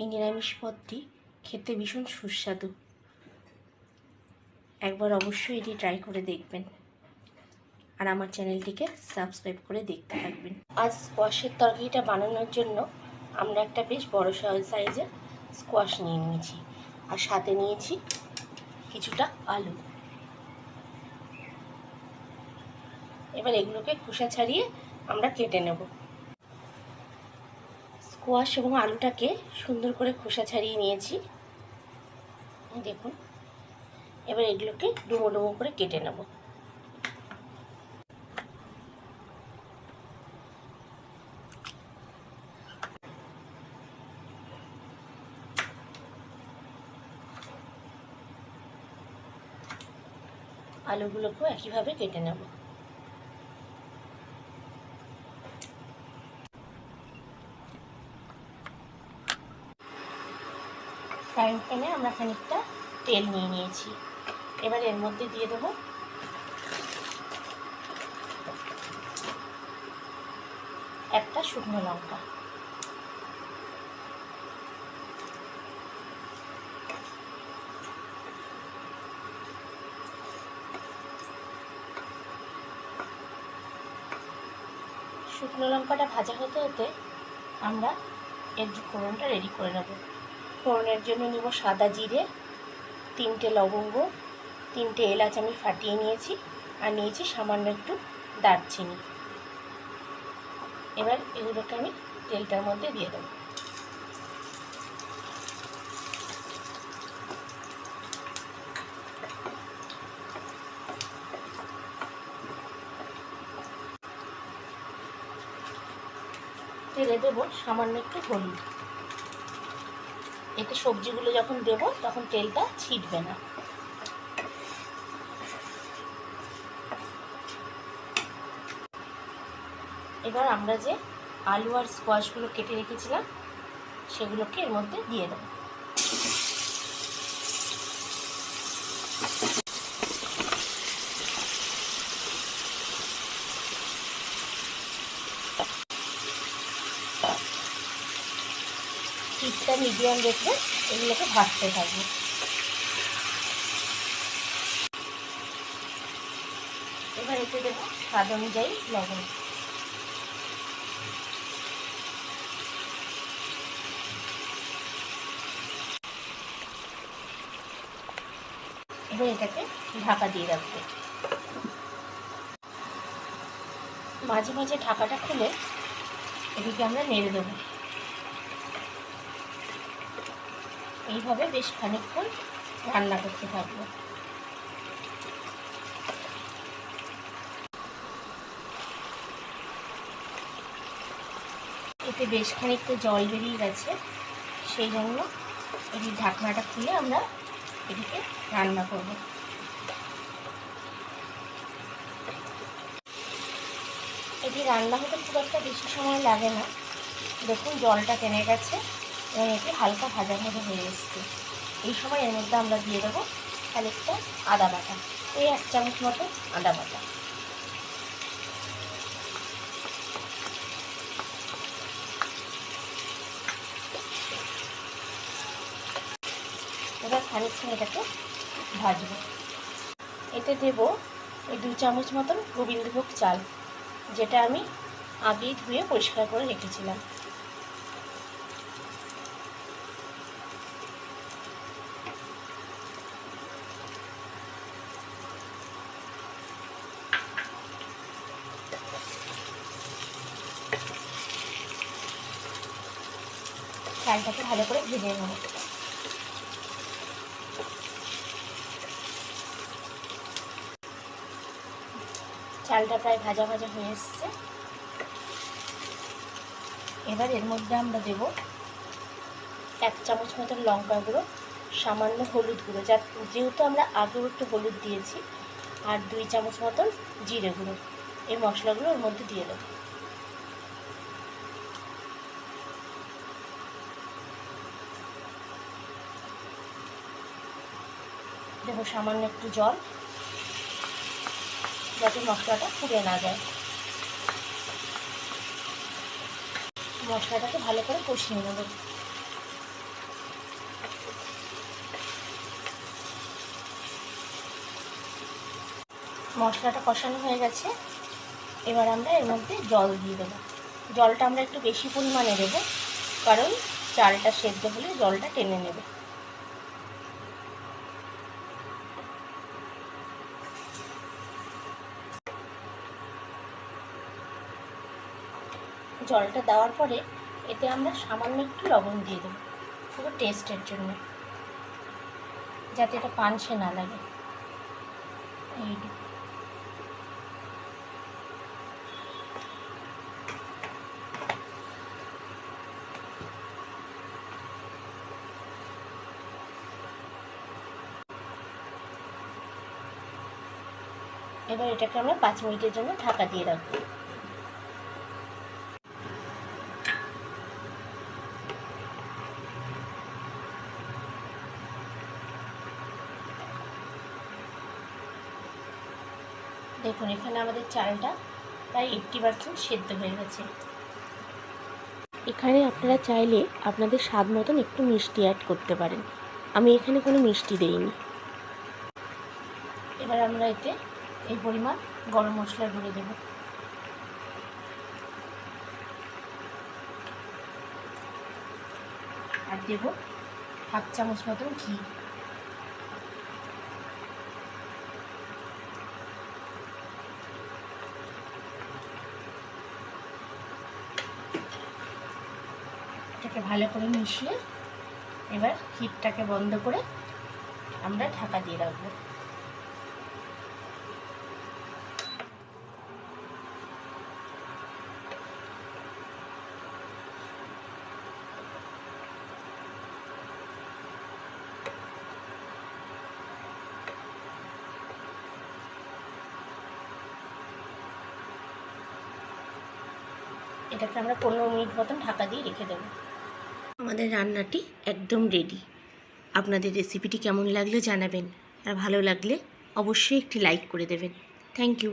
এই নিরামিষ পদটি খেতে ভীষণ সুস্বাদু। একবার অবশ্যই এটি ট্রাই করে দেখবেন। আর আমার চ্যানেলটিকে সাবস্ক্রাইব করে দেখতে থাকবেন। আজ স্কোয়াশের তরকারিটা বানানোর জন্য আমরা একটা বেশ বড় সাইজের স্কোয়াশ নিয়ে নিয়েছি। আর সাথে নিয়েছি কিছুটা আলু। এবার এগুলোকে খোসা ছাড়িয়ে আমরা কেটে নেব। স্কোয়াশ এবং আলুটাকে সুন্দর করে খোসা ছাড়িয়ে নিয়েছি। দেখুন, এবার এগুলোকে ডুমো ডুমো করে কেটে নেব। আলুগুলোকেও একইভাবে কেটে নেব। ফ্রাইং প্যানে আমরা খানিকটা তেল নিয়ে নিয়েছি। এবার এর মধ্যে দিয়ে দেবো একটা শুকনো লঙ্কা। শুকনো লঙ্কাটা ভাজা হতে হতে আমরা এর ফোড়নটা রেডি করে নেব। ফোড়নের জন্য নিব সাদা জিরে, তিনটে লবঙ্গ, তিনটে এলাচ আমি ফাটিয়ে নিয়েছি আর নিয়েছি সামান্য একটু দারচিনি। এবার এগুলোকে আমি তেলটার মধ্যে দিয়ে দেবো। তেলে দেবো সামান্য একটু হলুদ। এতে সবজিগুলো যখন দেব, তখন তেলটা ছিটবে না। এবার আমরা যে আলু আর স্কোয়াশগুলো কেটে রেখেছিলাম, সেগুলোকে এর মধ্যে দিয়ে দেবো। মিডিয়াম রেখে এগুলোকে ভাজতে থাকব। এবার এতে দেবো স্বাদ অনুযায়ী লবণ। এবার এটাকে ঢাকা দিয়ে রাখব। মাঝে মাঝে ঢাকাটা খুলে এদিকে আমরা নেড়ে দেবো। এইভাবে বেশ খানিকক্ষণ রান্না করতে থাকব। এতে বেশ খানিকটা জল বেরিয়ে গেছে, সেই জন্য এই ঢাকনাটা খুলে আমরা এটিকে রান্না করব। এটি রান্না হতে খুব একটা বেশি সময় লাগে না। দেখুন, জলটা টেনে গেছে। এবং এটি হালকা ভাজা ভাজা হয়ে এসছে। এই সময় এর মধ্যে আমরা দিয়ে দেবো খানিকটা আদা বাটা। এই এক চামচ মতো আদা বাটা। এবার খানিকক্ষণ এটাকে ভাজবো। এতে দেব ওই দু চামচ মতন গোবিন্দভোগ চাল, যেটা আমি আগেই ধুয়ে পরিষ্কার করে রেখেছিলাম। চালটাকে ভালো করে ভেজে নেব। চালটা প্রায় ভাজা ভাজা হয়ে এসছে। এবার এর মধ্যে আমরা দেব এক চামচ মতন লঙ্কা গুঁড়ো, সামান্য হলুদ গুঁড়ো। যা যেহেতু আমরা আগেও একটু হলুদ দিয়েছি, আর দুই চামচ মতন জিরে গুঁড়ো। এই মশলাগুলো ওর মধ্যে দিয়ে দেবো। দেবো সামান্য একটু জল যাতে মশলাটা পুড়ে না যায়। মশলাটাকে ভালো করে কষিয়ে নেব। মশলাটা কষানো হয়ে গেছে। এবার আমরা এর মধ্যে জল দিয়ে দেবো। জলটা আমরা একটু বেশি পরিমাণে দেবো, কারণ চালটা সেদ্ধ হলে জলটা টেনে নেবে। জলটা দেওয়ার পরে এতে আমরা সামান্য একটু লবণ দিয়ে দেবো শুধু টেস্টের জন্য, যাতে এটা পানসে না লাগে। এইটুকু এবার এটাকে আমরা পাঁচ মিনিটের জন্য ঢাকা দিয়ে রাখব। দেখুন এখানে আমাদের চালটা প্রায় এইট্টি পার্সেন্ট সেদ্ধ হয়ে গেছে। এখানে আপনারা চাইলে আপনাদের স্বাদ মতন একটু মিষ্টি অ্যাড করতে পারেন। আমি এখানে কোনো মিষ্টি দেইনি। এবার আমরা এতে এই পরিমাণ গরম মশলা গুঁড়ো দেব। আর দেব হাফ চামচ মতন ঘি। এটাকে ভালো করে মিশিয়ে এবার হিটটাকে বন্ধ করে আমরা ঢাকা দিয়ে রাখব। এটাকে আমরা পনেরো মিনিট মতন ঢাকা দিয়ে রেখে দেবো। আমাদের রান্নাটি একদম রেডি আপনাদের রেসিপিটি কেমন লাগল জানাবেন আর ভালো লাগলে অবশ্যই একটি লাইক করে দেবেন। Thank you